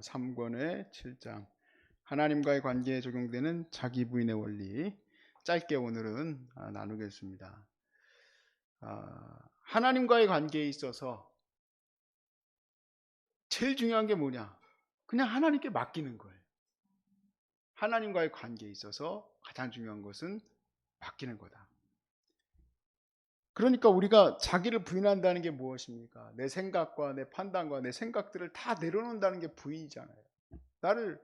3권의 7장 하나님과의 관계에 적용되는 자기 부인의 원리 짧게 오늘은 아, 나누겠습니다. 아, 하나님과의 관계에 있어서 제일 중요한 게 뭐냐? 그냥 하나님께 맡기는 거예요. 하나님과의 관계에 있어서 가장 중요한 것은 맡기는 거다. 그러니까 우리가 자기를 부인한다는 게 무엇입니까? 내 생각과 내 판단과 내 생각들을 다 내려놓는다는 게 부인이잖아요. 나를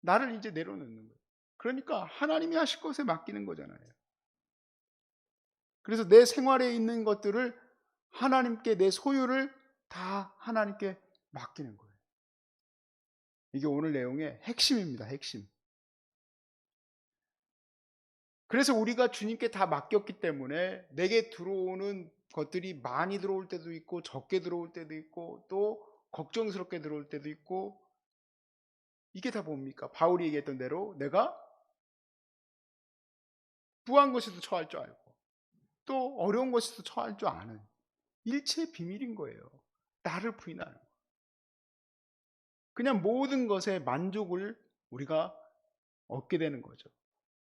나를 이제 내려놓는 거예요. 그러니까 하나님이 하실 것에 맡기는 거잖아요. 그래서 내 생활에 있는 것들을 하나님께 내 소유를 다 하나님께 맡기는 거예요. 이게 오늘 내용의 핵심입니다. 핵심. 그래서 우리가 주님께 다 맡겼기 때문에 내게 들어오는 것들이 많이 들어올 때도 있고 적게 들어올 때도 있고 또 걱정스럽게 들어올 때도 있고 이게 다 뭡니까? 바울이 얘기했던 대로 내가 부한 것에도 처할 줄 알고 또 어려운 것에도 처할 줄 아는 일체 비밀인 거예요. 나를 부인하는 거. 그냥 모든 것에 만족을 우리가 얻게 되는 거죠.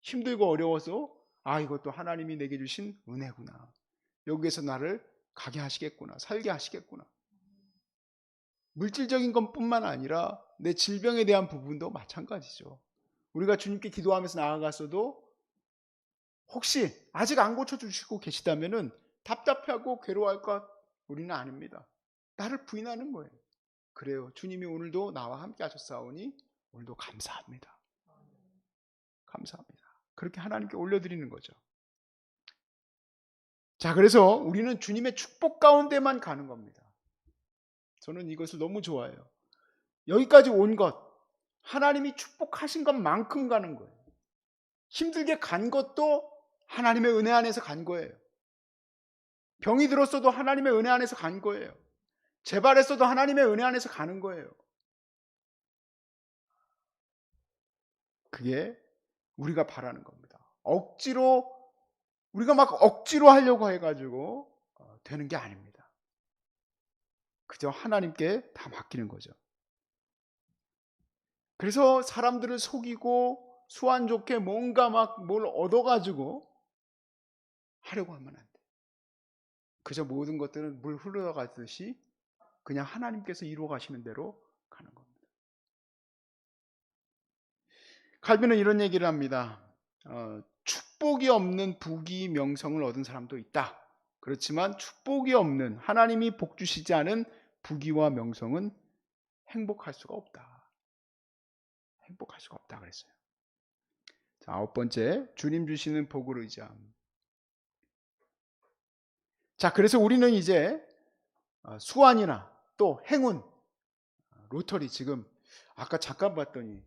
힘들고 어려워서 아 이것도 하나님이 내게 주신 은혜구나. 여기에서 나를 가게 하시겠구나. 살게 하시겠구나. 물질적인 것뿐만 아니라 내 질병에 대한 부분도 마찬가지죠. 우리가 주님께 기도하면서 나아갔어도 혹시 아직 안 고쳐주시고 계시다면은 답답하고 괴로워할 것 우리는 아닙니다. 나를 부인하는 거예요. 그래요. 주님이 오늘도 나와 함께 하셨사오니 오늘도 감사합니다. 감사합니다. 그렇게 하나님께 올려드리는 거죠. 자, 그래서 우리는 주님의 축복 가운데만 가는 겁니다. 저는 이것을 너무 좋아해요. 여기까지 온 것, 하나님이 축복하신 것만큼 가는 거예요. 힘들게 간 것도 하나님의 은혜 안에서 간 거예요. 병이 들었어도 하나님의 은혜 안에서 간 거예요. 재발했어도 하나님의 은혜 안에서 가는 거예요. 그게 우리가 바라는 겁니다. 억지로 우리가 막 억지로 하려고 해가지고 어, 되는 게 아닙니다. 그저 하나님께 다 맡기는 거죠. 그래서 사람들을 속이고 수완 좋게 뭔가 막 뭘 얻어가지고 하려고 하면 안 돼. 그저 모든 것들은 물 흘러가듯이 그냥 하나님께서 이루어 가시는 대로 가는 겁니다. 칼빈은 이런 얘기를 합니다. 어, 축복이 없는 부귀 명성을 얻은 사람도 있다. 그렇지만 축복이 없는 하나님이 복 주시지 않은 부귀와 명성은 행복할 수가 없다. 행복할 수가 없다 그랬어요. 자, 아홉 번째, 주님 주시는 복을 의지함. 자, 그래서 우리는 이제 어, 수완이나 또 행운, 로터리 지금 아까 잠깐 봤더니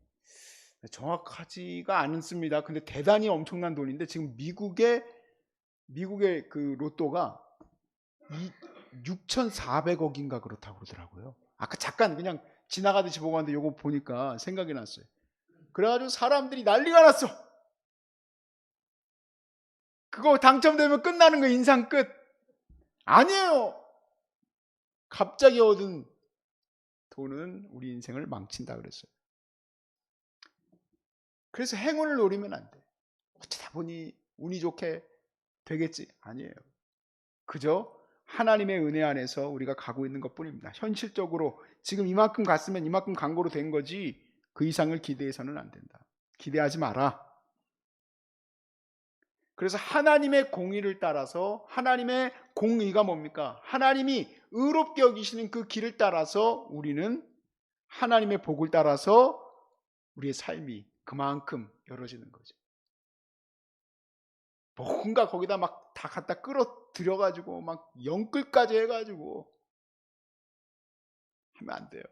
정확하지가 않습니다. 근데 대단히 엄청난 돈인데 지금 미국의 미국의 그 로또가 6,400억인가 그렇다고 그러더라고요. 아까 잠깐 그냥 지나가듯이 보고 왔는데 요거 보니까 생각이 났어요. 그래가지고 사람들이 난리가 났어. 그거 당첨되면 끝나는 거 인상 끝. 아니에요. 갑자기 얻은 돈은 우리 인생을 망친다 그랬어요. 그래서 행운을 노리면 안 돼. 어쩌다 보니 운이 좋게 되겠지. 아니에요. 그저 하나님의 은혜 안에서 우리가 가고 있는 것 뿐입니다. 현실적으로 지금 이만큼 갔으면 이만큼 간 거로 된 거지 그 이상을 기대해서는 안 된다. 기대하지 마라. 그래서 하나님의 공의를 따라서 하나님의 공의가 뭡니까? 하나님이 의롭게 여기시는 그 길을 따라서 우리는 하나님의 복을 따라서 우리의 삶이 그만큼 열어지는 거죠. 뭔가 거기다 막 다 갖다 끌어들여 가지고 막 영끌까지 해 가지고 하면 안 돼요.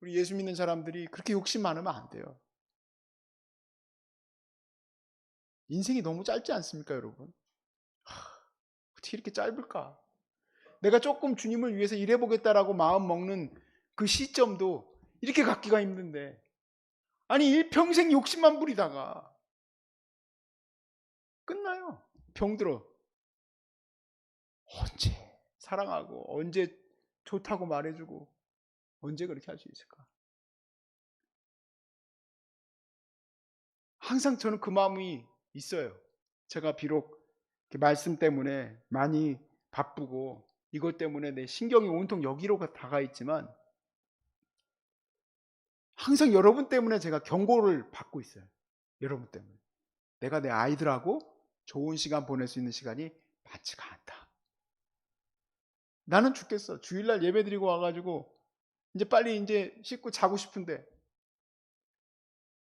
우리 예수 믿는 사람들이 그렇게 욕심 많으면 안 돼요. 인생이 너무 짧지 않습니까, 여러분? 하, 어떻게 이렇게 짧을까? 내가 조금 주님을 위해서 일해보겠다라고 마음 먹는 그 시점도 이렇게 갖기가 힘든데, 아니, 일평생 욕심만 부리다가 끝나요. 병들어. 언제 사랑하고, 언제 좋다고 말해주고, 언제 그렇게 할 수 있을까? 항상 저는 그 마음이 있어요. 제가 비록 말씀 때문에 많이 바쁘고 이것 때문에 내 신경이 온통 여기로 다가 있지만 항상 여러분 때문에 제가 경고를 받고 있어요. 여러분 때문에. 내가 내 아이들하고 좋은 시간 보낼 수 있는 시간이 많지가 않다. 나는 죽겠어. 주일날 예배 드리고 와가지고 이제 빨리 이제 씻고 자고 싶은데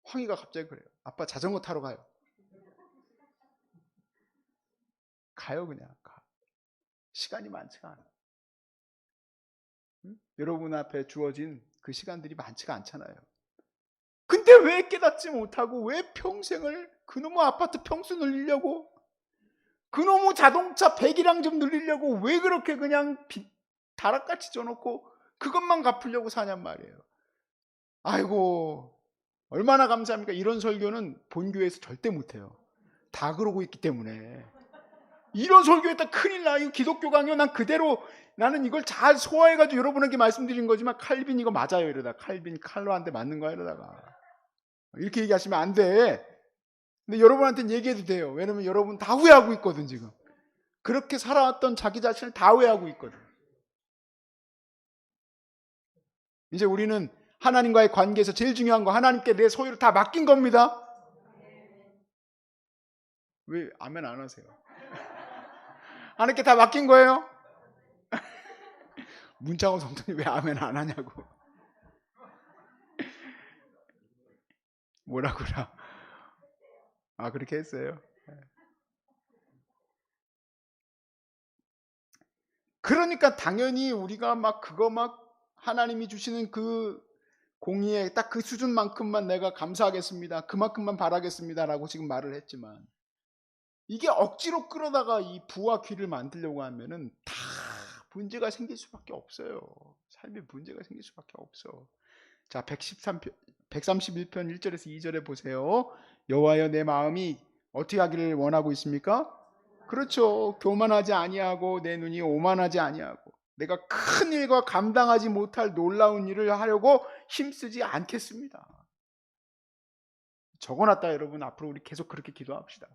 황희가 갑자기 그래요. 아빠 자전거 타러 가요. 가요 그냥 가. 시간이 많지가 않아. 응? 여러분 앞에 주어진 그 시간들이 많지가 않잖아요. 근데 왜 깨닫지 못하고 왜 평생을 그놈의 아파트 평수 늘리려고 그놈의 자동차 배기량 좀 늘리려고 왜 그렇게 그냥 비, 다락같이 줘놓고 그것만 갚으려고 사냔 말이에요. 아이고 얼마나 감사합니까? 이런 설교는 본교에서 절대 못해요. 다 그러고 있기 때문에 이런 설교했다 큰일 나. 이거 기독교 강요 난 그대로 나는 이걸 잘 소화해가지고 여러분에게 말씀드린 거지만 칼빈 이거 맞아요 이러다 칼빈 칼로 한 대 맞는 거야 이러다가 이렇게 얘기하시면 안 돼. 근데 여러분한테는 얘기해도 돼요. 왜냐면 여러분 다 후회하고 있거든 지금. 그렇게 살아왔던 자기 자신을 다 후회하고 있거든. 이제 우리는 하나님과의 관계에서 제일 중요한 거 하나님께 내 소유를 다 맡긴 겁니다. 왜 아멘 안 하세요? 하나님께 다 맡긴 거예요? 문창호 성도님 왜 아멘 안 하냐고. 뭐라고라. 아, 그렇게 했어요. 그러니까 당연히 우리가 막 그거 막 하나님이 주시는 그 공의에 딱 그 수준만큼만 내가 감사하겠습니다. 그만큼만 바라겠습니다라고 지금 말을 했지만 이게 억지로 끌어다가 이 부와 귀를 만들려고 하면은 다 문제가 생길 수밖에 없어요. 삶에 문제가 생길 수밖에 없어. 자, 113편, 131편 1절에서 2절에 보세요. 여호와여 내 마음이 어떻게 하기를 원하고 있습니까? 그렇죠. 교만하지 아니하고 내 눈이 오만하지 아니하고 내가 큰 일과 감당하지 못할 놀라운 일을 하려고 힘쓰지 않겠습니다. 적어놨다 여러분 앞으로 우리 계속 그렇게 기도합시다.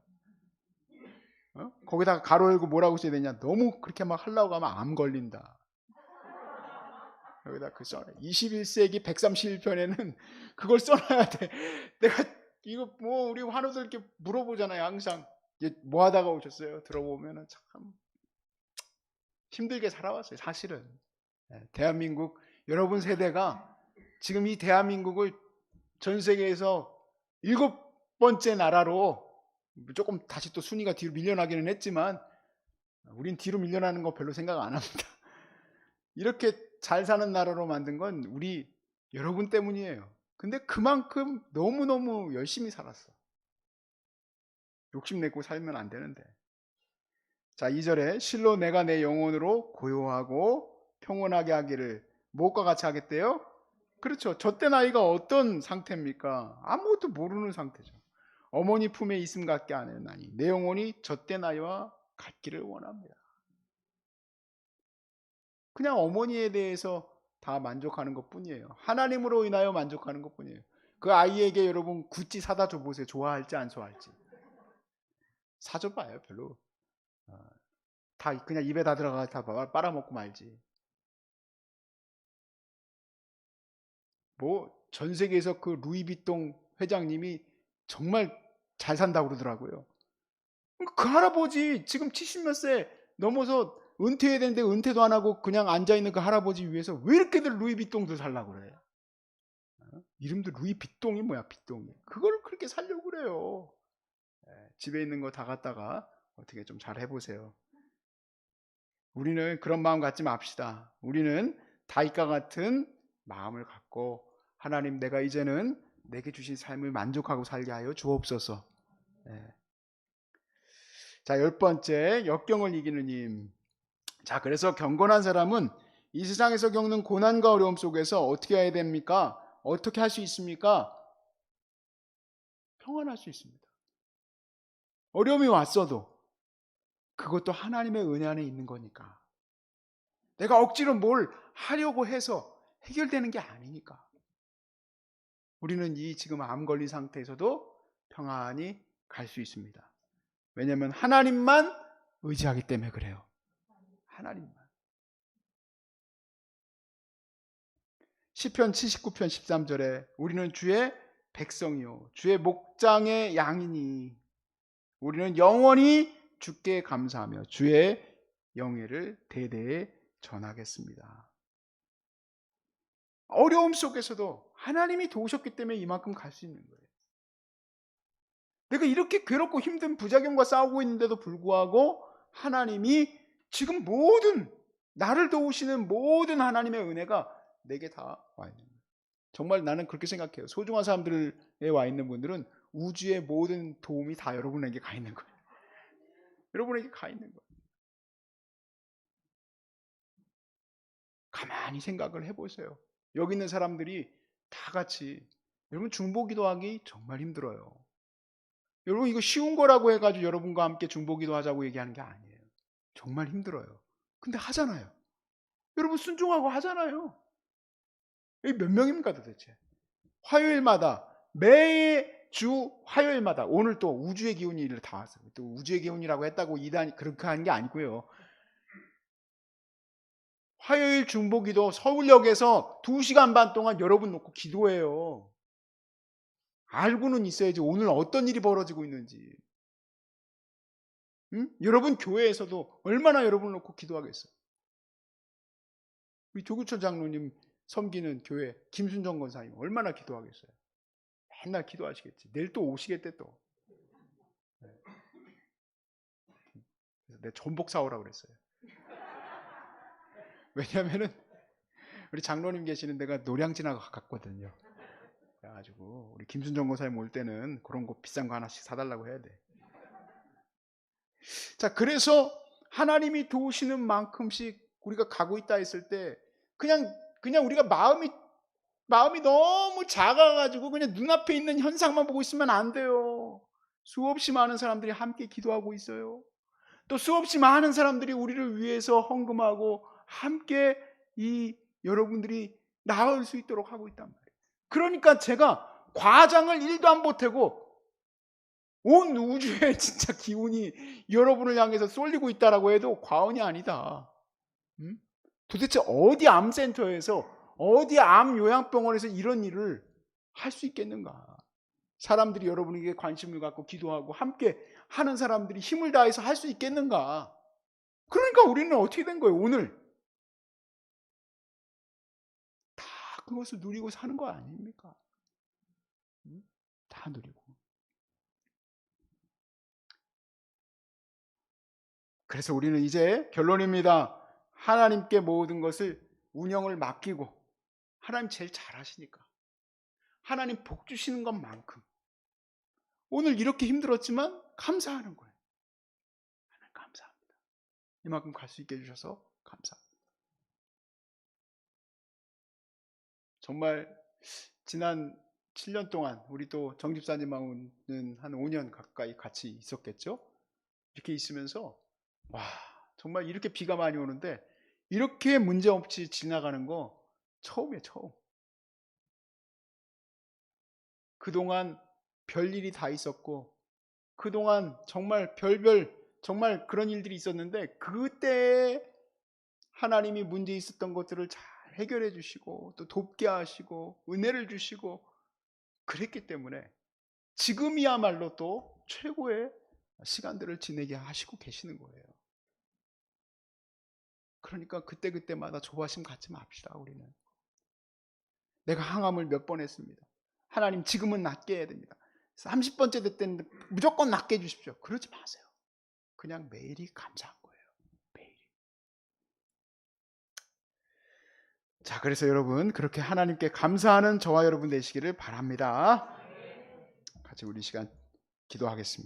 어? 거기다가 가로 열고 뭐라고 써야 되냐? 너무 그렇게 막 하려고 하면 암 걸린다. 여기다 그 써놔. 21세기 131편에는 그걸 써놔야 돼. 내가 이거 뭐 우리 환우들 이렇게 물어보잖아요. 항상 뭐 하다가 오셨어요? 들어보면은 참 힘들게 살아왔어요. 사실은 예, 대한민국 여러분 세대가 지금 이 대한민국을 전 세계에서 일곱 번째 나라로 조금 다시 또 순위가 뒤로 밀려나기는 했지만 우린 뒤로 밀려나는 거 별로 생각 안 합니다. 이렇게 잘 사는 나라로 만든 건 우리 여러분 때문이에요. 근데 그만큼 너무너무 열심히 살았어. 욕심내고 살면 안 되는데. 자, 2절에 실로 내가 내 영혼으로 고요하고 평온하게 하기를 무엇과 같이 하겠대요? 그렇죠. 저 때 나이가 어떤 상태입니까? 아무것도 모르는 상태죠. 어머니 품에 있음 같게 하느나니 내 영혼이 저때 나이와 같기를 원합니다. 그냥 어머니에 대해서 다 만족하는 것 뿐이에요. 하나님으로 인하여 만족하는 것 뿐이에요. 그 아이에게 여러분 구찌 사다 줘보세요. 좋아할지 안 좋아할지. 사줘봐요. 별로. 어, 다 그냥 입에 다 들어가 다 빨아먹고 말지. 뭐 전 세계에서 그 루이비통 회장님이 정말 잘 산다고 그러더라고요. 그 할아버지 지금 70몇 세 넘어서 은퇴해야 되는데 은퇴도 안 하고 그냥 앉아있는 그 할아버지 위해서 왜 이렇게들 루이비통도 살라고 그래? 어? 이름도 루이비통이 뭐야, 비통이. 그걸 그렇게 살려고 그래요. 예, 집에 있는 거 다 갖다가 어떻게 좀 잘 해보세요. 우리는 그런 마음 갖지 맙시다. 우리는 다윗과 같은 마음을 갖고 하나님 내가 이제는 내게 주신 삶을 만족하고 살게 하여 주옵소서. 네. 자, 열 번째, 역경을 이기는 힘. 자, 그래서 경건한 사람은 이 세상에서 겪는 고난과 어려움 속에서 어떻게 해야 됩니까? 어떻게 할 수 있습니까? 평안할 수 있습니다. 어려움이 왔어도 그것도 하나님의 은혜 안에 있는 거니까. 내가 억지로 뭘 하려고 해서 해결되는 게 아니니까. 우리는 이 지금 암 걸린 상태에서도 평안히 갈 수 있습니다. 왜냐하면 하나님만 의지하기 때문에 그래요. 하나님만. 시편 79편 13절에 우리는 주의 백성이요 주의 목장의 양이니 우리는 영원히 주께 감사하며 주의 영예를 대대에 전하겠습니다. 어려움 속에서도 하나님이 도우셨기 때문에 이만큼 갈 수 있는 거예요. 내가 이렇게 괴롭고 힘든 부작용과 싸우고 있는데도 불구하고 하나님이 지금 모든 나를 도우시는 모든 하나님의 은혜가 내게 다 와 있는 거예요. 정말 나는 그렇게 생각해요. 소중한 사람들에 와 있는 분들은 우주의 모든 도움이 다 여러분에게 가 있는 거예요. 여러분에게 가 있는 거예요. 가만히 생각을 해보세요. 여기 있는 사람들이 다 같이 여러분 중보 기도 하기 정말 힘들어요. 여러분 이거 쉬운 거라고 해가지고 여러분과 함께 중보기도 하자고 얘기하는 게 아니에요. 정말 힘들어요. 근데 하잖아요. 여러분 순종하고 하잖아요. 여기 몇 명입니까 도대체? 화요일마다 매주 화요일마다 오늘 또 우주의 기운이 다 왔어요. 또 우주의 기운이라고 했다고 이단이 그렇게 하는 게 아니고요. 화요일 중보기도 서울역에서 2시간 반 동안 여러분 놓고 기도해요. 알고는 있어야지 오늘 어떤 일이 벌어지고 있는지. 응? 여러분 교회에서도 얼마나 여러분 놓고 기도하겠어요. 우리 조규철 장로님 섬기는 교회 김순정 권사님 얼마나 기도하겠어요. 맨날 기도하시겠지. 내일 또 오시겠대 또. 네. 그래서 내 전복 사오라 그랬어요. 왜냐면은 우리 장로님 계시는 데가 노량진하고 가깝거든요. 그래가지고 우리 김순정 권사님 올 때는 그런 거 비싼 거 하나씩 사달라고 해야 돼. 자, 그래서 하나님이 도우시는 만큼씩 우리가 가고 있다 했을 때 그냥 그냥 우리가 마음이 마음이 너무 작아가지고 그냥 눈앞에 있는 현상만 보고 있으면 안 돼요. 수없이 많은 사람들이 함께 기도하고 있어요. 또 수없이 많은 사람들이 우리를 위해서 헌금하고 함께 이 여러분들이 나을 수 있도록 하고 있단 말이에요. 그러니까 제가 과장을 1도 안 보태고 온 우주의 진짜 기운이 여러분을 향해서 쏠리고 있다라고 해도 과언이 아니다. 음? 도대체 어디 암센터에서 어디 암 요양병원에서 이런 일을 할 수 있겠는가? 사람들이 여러분에게 관심을 갖고 기도하고 함께 하는 사람들이 힘을 다해서 할 수 있겠는가? 그러니까 우리는 어떻게 된 거예요, 오늘? 다 그것을 누리고 사는 거 아닙니까? 음? 다 누리고. 그래서 우리는 이제 결론입니다. 하나님께 모든 것을 운영을 맡기고 하나님 제일 잘하시니까 하나님 복 주시는 것만큼 오늘 이렇게 힘들었지만 감사하는 거예요. 하나님 감사합니다. 이만큼 갈 수 있게 해주셔서 감사합니다. 정말 지난 7년 동안 우리 또 정집사님하고는 한 5년 가까이 같이 있었겠죠. 이렇게 있으면서 와 정말 이렇게 비가 많이 오는데 이렇게 문제없이 지나가는 거 처음이에요, 처음. 그동안 별일이 다 있었고, 그동안 정말 별별, 정말 그런 일들이 있었는데, 그때 하나님이 문제 있었던 것들을 잘 해결해 주시고, 또 돕게 하시고, 은혜를 주시고, 그랬기 때문에 지금이야말로 또 최고의 시간들을 지내게 하시고 계시는 거예요. 그러니까 그때그때마다 조바심 갖지 맙시다, 우리는. 내가 항암을 몇 번 했습니다. 하나님 지금은 낫게 해야 됩니다. 30번째 됐는데 무조건 낫게 해주십시오. 그러지 마세요. 그냥 매일이 거예요. 매일이. 자, 그래서 여러분 그렇게 하나님께 감사하는 저와 여러분 되시기를 바랍니다. 같이 우리 시간 기도하겠습니다.